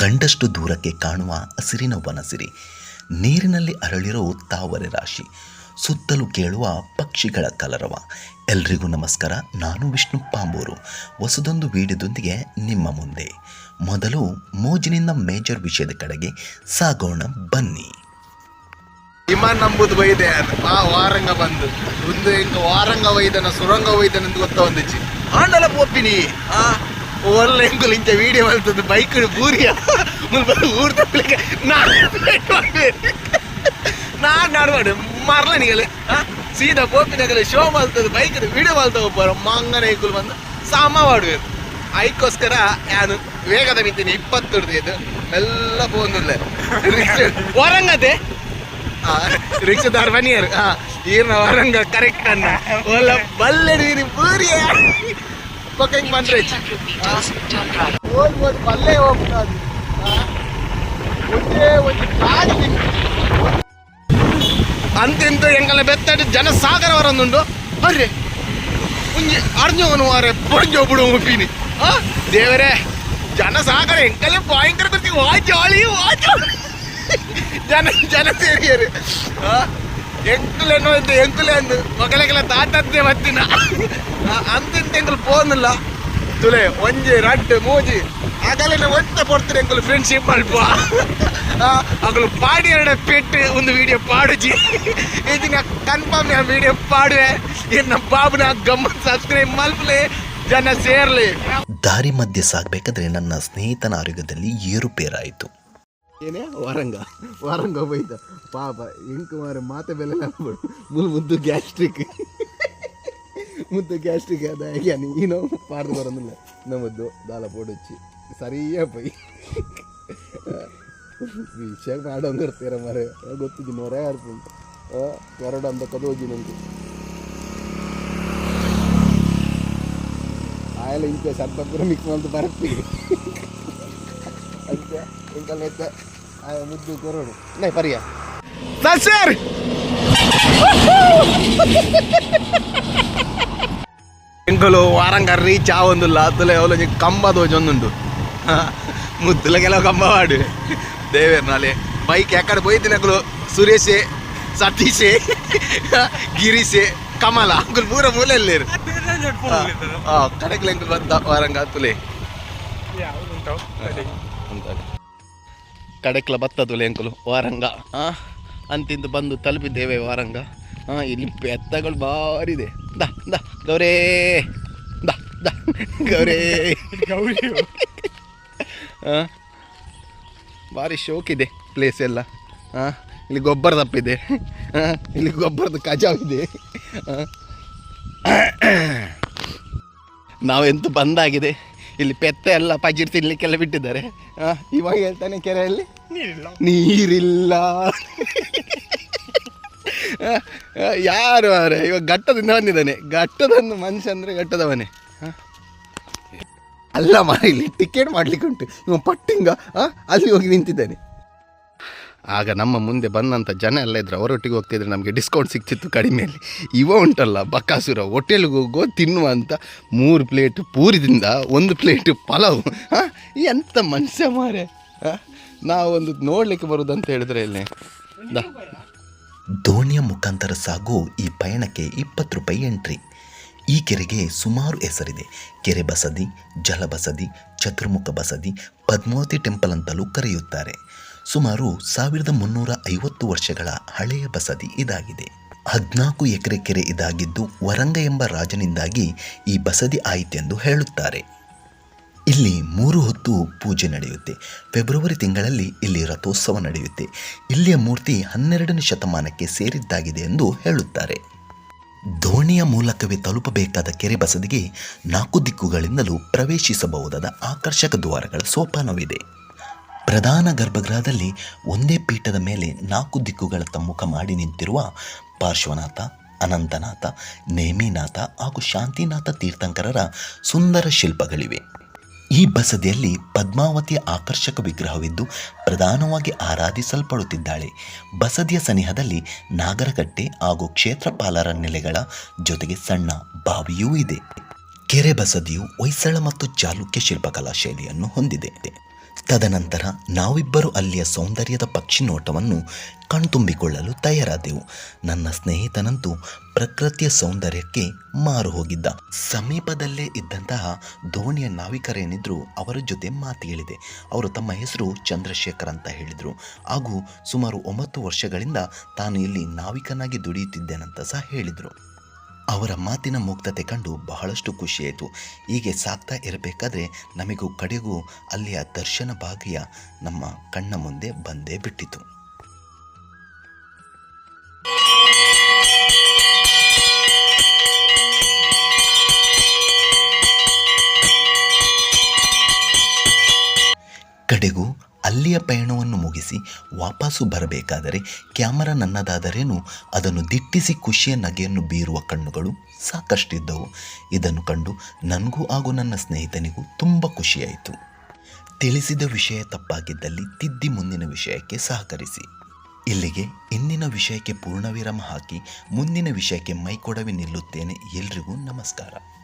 ಕಂಡಷ್ಟು ದೂರಕ್ಕೆ ಕಾಣುವ ಹಸಿರಿನ ವನಸಿರಿ. ನೀರಿನಲ್ಲಿ ಅರಳಿರೋ ತಾವರೆ ರಾಶಿ. ಸುತ್ತಲೂ ಕೇಳುವ ಪಕ್ಷಿಗಳ ಕಲರವ. ಎಲ್ರಿಗೂ ನಮಸ್ಕಾರ, ನಾನು ವಿಷ್ಣು ಪಾಂಬೂರು. ಹೊಸದೊಂದು ವಿಡಿಯೋದೊಂದಿಗೆ ನಿಮ್ಮ ಮುಂದೆ. ಮೊದಲು ಮೋಜಿನಿಂದ ಮೇಜರ್ ವಿಷಯದ ಕಡೆಗೆ ಸಾಗೋಣ, ಬನ್ನಿ. ವಿಮಾನ ನಂಬುದು ಬೈದೆ ಆ ವಾರಂಗ ಬಂದು. ಒಂದು ವಾರಂಗ ವೈದನ ಸುರಂಗ ವೈದನ ಅಂತ ಗೊತ್ತ ಒಂದಿಚ್ಚಿ. ಆಂಡಲ ಪೋಪಿನಿ, ಆ? ಒಳ್ಳೆ ಎಂಕುಲು ಇಂಚ ವಿಡಿಯೋ ಮಲ್ತದ್ದು ಬೈಕ್ ಬೂರಿಯ ಮುಲ್ಬಂದು ಊರ್ ತಪ್ಪಲಿಕ್ಕೆ ನಾನು ನಾನು ನಾಡ್ಮಾಡು ಮರ್ಲ ನೀಗಲೆ ಸೀದಾ ಪೋಪಿನಾಗಲೆ ಶೋ ಮಲ್ತದ್ದು ಬೈಕ್ ವಿಡಿಯೋ ಮಲ್ತ ಒಬ್ಬರು ಮಂಗನ ಎಂಕುಲು ಬಂದು ಸಾಮ ಮಾಡುವರು ಅದಕ್ಕೋಸ್ಕರ ನಾನು ವೇಗದ ಮಿಂತೀನಿ ಇಪ್ಪತ್ತು ಹಿಡ್ದು ಎಲ್ಲ ಪೋಂದಿಲ್ಲ ವಾರಂಗತೆ ರಿಕ್ಷದಾರ್ ಬನಿಯರ್ ಈರ್ನ ವರಂಗ ಕರೆಕ್ಟ್ ಅನ್ನ ಒಲ್ಲ ಬಲ್ಲೆಡು ಇರಿ ಪೂರಿಯ ಪಕ್ಕಂಗ್ ಬಂದ್ರೆ ಹೋಗ್ಬೋದು ಬಲ್ಲೆ ಹೋಗ್ತದೆ ಒಂದೇ ಒಂದು ಗಾಡಿ ಅಂತಿಂತ ಎಂಗಲ ಬೆತ್ತಡಿ ಜನಸಾಗರ ವರೊಂದುಂಡು ಅರೆ ಒಂಜಿ ಅರ್ಜುವನು ಮಾರೆ ಪೊಂಜೋ ಬಿಡು ಮುಪ್ಪಿನಿ ಆ ದೇವರೇ ಜನಸಾಗರ ಎಂಕಲೆ ಭಯಂಕರ ಬರ್ತೀವಿ ವಾ ಜಾಲಿ ವಾ ಜಾಲಿ ಜನ ಜನ ಸೇರಿಯರು ಎಂಕುಲೆನೋ ಇದ್ದ ಎಂಕುಲೆ ಅಂದು. ಮಗಲೆಗೆಲ್ಲ ತಾತದ್ದೆ ಮತ್ತಿನ. ಅಂತಿಂತ ಎಂಕಲ್ ಪೋನಿಲ್ಲ. ತುಲೆ, ಒಂಜಿ, ರಡ್ಡು, ಮೂಜಿ. ಆಗಲೇ ಒತ್ತ ಪಡ್ತಾರೆ ಎಂಕುಲು ಫ್ರೆಂಡ್ಶಿಪ್ ಮಲ್ಪ ಅಗಲು ಪಾಡಿ ಎರಡ ಪೆಟ್ಟು ಒಂದು ವಿಡಿಯೋ ಪಾಡುಜಿ. ಇದನ್ನ ಕನ್ಫರ್ಮ್ ಆ ವಿಡಿಯೋ ಪಾಡುವೆ. ಇನ್ನ ಬಾಬುನ ಗಮ್ಮತ್ ಸಬ್ಸ್ಕ್ರೈಬ್ ಮಲ್ಪಲೆ. ಜನ ಸೇರ್ಲಿ. ದಾರಿ ಮಧ್ಯೆ ಸಾಕ್ಬೇಕಾದ್ರೆ ನನ್ನ ಸ್ನೇಹಿತನ ಆರೋಗ್ಯದಲ್ಲಿ ಏರುಪೇರಾಯಿತು. ಏನೇ? ವರಂಗ. ವರಂಗ ಬೈದ ಪಾಪ ಇಂಕು ಮಾರ ಮಾತೆ ಬೆಲೆ ನಂಬಡು ಮುಲ್ ಮುದ್ದು ಗ್ಯಾಸ್ಟ್ರಿಕ್. ಮುದ್ದು ಗ್ಯಾಸ್ಟ್ರಿಕ್ ಅದ ಹೇಗೆ ನೀನು ಪಾಡ್ದು ಬರೋದಿಲ್ಲ. ನಮ್ಮದ್ದು ದಾಲ ಪೋಡಚ್ಚಿ ಸರಿಯಾ ಪೈ. ವಿಷಯ ಮಾಡೋಂಗ ಇರ್ತೀರ ಮರೆ ಗೊತ್ತಿದ್ದೀನಿ ನೂರೇ ಇರ್ತೀನಿ ಎರಡು ಅಂತ ಕದೋಜಿ ನಂಗೆ. ಆಯಲ್ಲ ಇಂಚ ಸ್ವಲ್ಪ ಪೂರ ಮಿಕ್ಸ್ ಮಾಡ್ದು ಬರ್ತೀವಿ ಅದಕ್ಕೆ ಇಂಕಲ್ ಎತ್ತ ಮುದ್ದು ಕೊರೋಡು ನೈ ಪರಿಯ ಸರ್ ಎಂಕಲು ವಾರಂಗ ರೀಚ್ ಆವೊಂದುಲ್ಲ ಅತ್ತಲೆ ಅವಲ ಕಂಬ ದೋಜ್ ಒಂದುಂಡು ಮುದ್ದುಲ ಕೆಲವು ಕಂಬ ಮಾಡು ದೇವೇರ್ ನಾಳೆ ಬೈಕ್ ಯಾಕಡೆ ಹೋಯ್ತೀನಿ ಅಂಕಲು ಸುರೇಶೆ ಸತೀಶೆ ಗಿರೀಶೆ ಕಮಲ ಅಂಕಲ್ ಪೂರ ಮೂಲೆಯಲ್ಲೇರು ಕಡೆಗೆ ಎಂಕಲ್ ಬಂದ ವಾರಂಗ ಅತ್ತಲೆ ಕಡೆಕ್ಲ ಬತ್ತದು ಲೆಂಕಲು, ವಾರಂಗ. ಅಂತಿಂದು ಬಂದು ತಲುಪಿದ್ದೇವೆ ವಾರಂಗ. ಇಲ್ಲಿ ಬೆತ್ತಗಳು ಭಾರಿದೆ ದ ದ, ಗೌರೇ. ದ ದ, ಗೌರೇ. ಗೌರಿ ಹಾಂ ಭಾರಿ ಶೋಕಿದೆ ಪ್ಲೇಸ್ ಎಲ್ಲ. ಹಾಂ ಇಲ್ಲಿ ಗೊಬ್ಬರ ತಪ್ಪಿದೆ. ಹಾಂ ಇಲ್ಲಿ ಗೊಬ್ಬರದ ಕಜಾವ್ ಇದೆ ಆ. ನಾವೆಂತೂ ಬಂದಾಗಿದೆ? ಇಲ್ಲಿ ಪೆತ್ತೆ ಎಲ್ಲ ಪಜಿರ್ ತಿನ್ಲಿಕ್ಕೆಲ್ಲ ಬಿಟ್ಟಿದ್ದಾರೆ. ಇವಾಗ ಹೇಳ್ತಾನೆ ಕೆರೆಯಲ್ಲಿ ನೀರಿಲ್ಲ. ಯಾರು ಅವರ ಇವಾಗ ಘಟ್ಟದಿಂದ ಬಂದಿದ್ದಾನೆ. ಘಟ್ಟದೊಂದು ಮನುಷ್ಯ ಅಂದರೆ ಘಟ್ಟದವನೇ? ಅಲ್ಲ ಮಾ ಇಲ್ಲಿ ಟಿಕೆಟ್ ಮಾಡ್ಲಿಕ್ಕೆ ಉಂಟು ಇವ ಪಟ್ಟಿಂಗ ಅಲ್ಲಿ ಹೋಗಿ ನಿಂತಿದ್ದಾನೆ. ಆಗ ನಮ್ಮ ಮುಂದೆ ಬಂದಂಥ ಜನ ಎಲ್ಲ ಇದ್ರು. ಅವರೊಟ್ಟಿಗೆ ಹೋಗ್ತಿದ್ರೆ ನಮಗೆ ಡಿಸ್ಕೌಂಟ್ ಸಿಗ್ತಿತ್ತು ಕಡಿಮೆಯಲ್ಲಿ. ಇವ ಉಂಟಲ್ಲ ಬಕಾಸುರ ಹೋಟೆಲ್ಗೆ ಹೋಗೋ ತಿನ್ನುವಂಥ ಮೂರು ಪ್ಲೇಟ್ ಪೂರಿದಿಂದ ಒಂದು ಪ್ಲೇಟ್ ಪಲಾವ್. ಹಾಂ? ಎಂಥ ಮನುಷ್ಯ ಮಾರೆ? ನಾವೊಂದು ನೋಡಲಿಕ್ಕೆ ಬರುದಂತ ಹೇಳಿದ್ರೆ ಇಲ್ಲಿ ದೋಣಿಯ ಮುಖಾಂತರ ಸಾಗು ಈ ಪಯಣಕ್ಕೆ ಇಪ್ಪತ್ತು ರೂಪಾಯಿ ಎಂಟ್ರಿ. ಈ ಕೆರೆಗೆ ಸುಮಾರು ಹೆಸರಿದೆ. ಕೆರೆ ಬಸದಿ, ಜಲಬಸದಿ, ಚತುರ್ಮುಖ ಬಸದಿ, ಪದ್ಮಾವತಿ ಟೆಂಪಲ್ ಅಂತಲೂ ಕರೆಯುತ್ತಾರೆ. ಸುಮಾರು ಸಾವಿರದ ಮುನ್ನೂರ ಐವತ್ತು ವರ್ಷಗಳ ಹಳೆಯ ಬಸದಿ ಇದಾಗಿದೆ. ಹದಿನಾಲ್ಕು ಎಕರೆ ಕೆರೆ ಇದಾಗಿದ್ದು ವರಂಗ ಎಂಬ ರಾಜನಿಂದಾಗಿ ಈ ಬಸದಿ ಆಯಿತೆಂದು ಹೇಳುತ್ತಾರೆ. ಇಲ್ಲಿ ಮೂರು ಹೊತ್ತು ಪೂಜೆ ನಡೆಯುತ್ತೆ. ಫೆಬ್ರವರಿ ತಿಂಗಳಲ್ಲಿ ಇಲ್ಲಿ ರಥೋತ್ಸವ ನಡೆಯುತ್ತೆ. ಇಲ್ಲಿಯ ಮೂರ್ತಿ ಹನ್ನೆರಡನೇ ಶತಮಾನಕ್ಕೆ ಸೇರಿದ್ದಾಗಿದೆ ಎಂದು ಹೇಳುತ್ತಾರೆ. ದೋಣಿಯ ಮೂಲಕವೇ ತಲುಪಬೇಕಾದ ಕೆರೆ ಬಸದಿಗೆ ನಾಲ್ಕು ದಿಕ್ಕುಗಳಿಂದಲೂ ಪ್ರವೇಶಿಸಬಹುದಾದ ಆಕರ್ಷಕ ದ್ವಾರಗಳ ಸೋಪಾನವಿದೆ. ಪ್ರಧಾನ ಗರ್ಭಗೃಹದಲ್ಲಿ ಒಂದೇ ಪೀಠದ ಮೇಲೆ ನಾಲ್ಕು ದಿಕ್ಕುಗಳತ್ತ ಮುಖ ಮಾಡಿ ನಿಂತಿರುವ ಪಾರ್ಶ್ವನಾಥ, ಅನಂತನಾಥ, ನೇಮಿನಾಥ ಹಾಗೂ ಶಾಂತಿನಾಥ ತೀರ್ಥಂಕರರ ಸುಂದರ ಶಿಲ್ಪಗಳಿವೆ. ಈ ಬಸದಿಯಲ್ಲಿ ಪದ್ಮಾವತಿಯ ಆಕರ್ಷಕ ವಿಗ್ರಹವಿದ್ದು ಪ್ರಧಾನವಾಗಿ ಆರಾಧಿಸಲ್ಪಡುತ್ತಿದ್ದಾಳೆ. ಬಸದಿಯ ಸನಿಹದಲ್ಲಿ ನಾಗರಕಟ್ಟೆ ಹಾಗೂ ಕ್ಷೇತ್ರಪಾಲರ ನೆಲೆಗಳ ಜೊತೆಗೆ ಸಣ್ಣ ಬಾವಿಯೂ ಇದೆ. ಕೆರೆ ಬಸದಿಯು ಹೊಯ್ಸಳ ಮತ್ತು ಚಾಲುಕ್ಯ ಶಿಲ್ಪಕಲಾ ಶೈಲಿಯನ್ನು ಹೊಂದಿದೆ. ತದನಂತರ ನಾವಿಬ್ಬರು ಅಲ್ಲಿಯ ಸೌಂದರ್ಯದ ಪಕ್ಷಿ ನೋಟವನ್ನು ಕಣ್ತುಂಬಿಕೊಳ್ಳಲು ತಯಾರಾದೆವು. ನನ್ನ ಸ್ನೇಹಿತನಂತೂ ಪ್ರಕೃತಿಯ ಸೌಂದರ್ಯಕ್ಕೆ ಮಾರು ಹೋಗಿದ್ದ. ಸಮೀಪದಲ್ಲೇ ಇದ್ದಂತಹ ದೋಣಿಯ ನಾವಿಕರೇನಿದ್ರು ಅವರ ಜೊತೆ ಮಾತು ಹೇಳಿದೆ. ಅವರು ತಮ್ಮ ಹೆಸರು ಚಂದ್ರಶೇಖರ್ ಅಂತ ಹೇಳಿದರು. ಹಾಗೂ ಸುಮಾರು ಒಂಬತ್ತು ವರ್ಷಗಳಿಂದ ತಾನು ಇಲ್ಲಿ ನಾವಿಕನಾಗಿ ದುಡಿಯುತ್ತಿದ್ದೇನಂತ ಸಹ ಹೇಳಿದರು. ಅವರ ಮಾತಿನ ಮುಕ್ತತೆ ಕಂಡು ಬಹಳಷ್ಟು ಖುಷಿಯಾಯಿತು. ಹೀಗೆ ಸಾಕ್ತಾ ಇರಬೇಕಾದ್ರೆ ನಮಗೂ ಕಡೆಗೂ ಅಲ್ಲಿಯ ದರ್ಶನ ಭಾಗ್ಯ ನಮ್ಮ ಕಣ್ಣ ಮುಂದೆ ಬಂದೇ ಬಿಟ್ಟಿತು. ಅಲ್ಲಿಯ ಪಯಣವನ್ನು ಮುಗಿಸಿ ವಾಪಸ್ಸು ಬರಬೇಕಾದರೆ ಕ್ಯಾಮರಾ ನನ್ನದಾದರೇನು? ಅದನ್ನು ದಿಟ್ಟಿಸಿ ಖುಷಿಯ ನಗೆಯನ್ನು ಬೀರುವ ಕಣ್ಣುಗಳು ಸಾಕಷ್ಟಿದ್ದವು. ಇದನ್ನು ಕಂಡು ನನಗೂ ಹಾಗೂ ನನ್ನ ಸ್ನೇಹಿತನಿಗೂ ತುಂಬ ಖುಷಿಯಾಯಿತು. ತಿಳಿಸಿದ ವಿಷಯ ತಪ್ಪಾಗಿದ್ದಲ್ಲಿ ತಿದ್ದಿ ಮುಂದಿನ ವಿಷಯಕ್ಕೆ ಸಹಕರಿಸಿ. ಇಲ್ಲಿಗೆ ಇಂದಿನ ವಿಷಯಕ್ಕೆ ಪೂರ್ಣವಿರಾಮ ಹಾಕಿ ಮುಂದಿನ ವಿಷಯಕ್ಕೆ ಮೈಕೊಡವಿ ನಿಲ್ಲುತ್ತೇನೆ ಎಲ್ರಿಗೂ ನಮಸ್ಕಾರ.